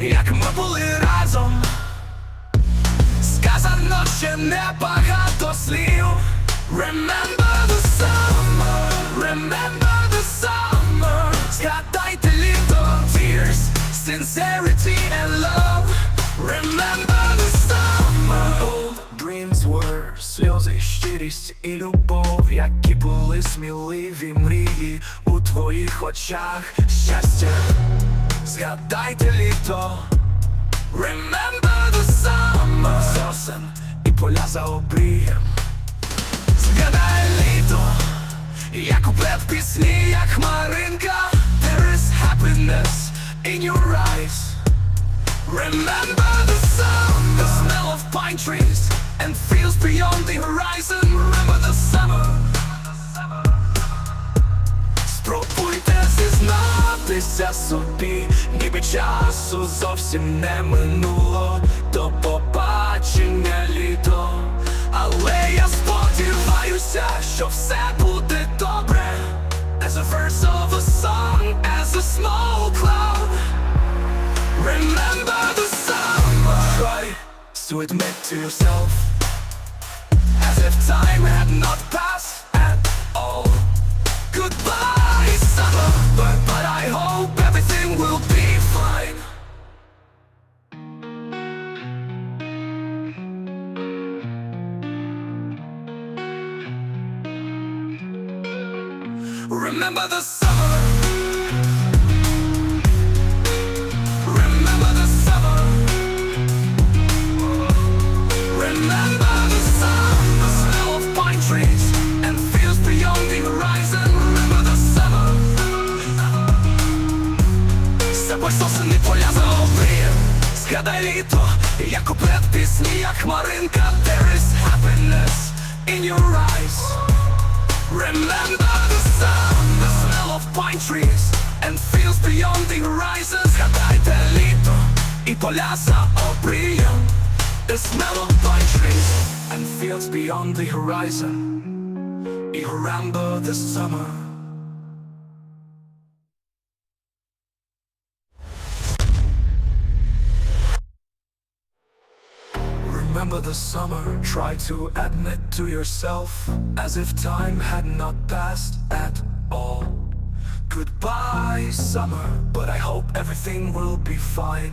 як ми були разом. Сказано ще небагато слів. Remember the summer, remember the summer. Згадайте літо, tears, sincerity and love. Remember the summer. Dreams were сльози, щирість і любов, які були сміливі мрії у твоїх очах. Щастя, згадайте літо. Remember the summer Сосен і поля за обрієм Згадай літо Я куплет пісні, як хмаринка There is happiness in your eyes Remember the sun The smell of pine trees And fields beyond the horizon Remember the summer Спробуйте зізнатися собі, ніби часу зовсім не минуло до побачення літо. Але я сподіваюся, що все буде добре. As a verse of a song, as a small cloud. Remember the summer. Try to admit to yourself, as if time had not Remember the summer. Remember the summer. Remember the sun, the smell of pine trees and fields beyond the horizon. Remember the summer. Запах сосен і поля за обрієм Згадай літо, як куплет пісні, як хмаринка There is happiness in your eyes Remember trees And fields beyond the horizon Згадайте літо і поля за обрієм The smell of pine trees and fields beyond the horizon І remember the summer Remember the summer, try to admit to yourself As if time had not passed at all Goodbye summer, but I hope everything will be fine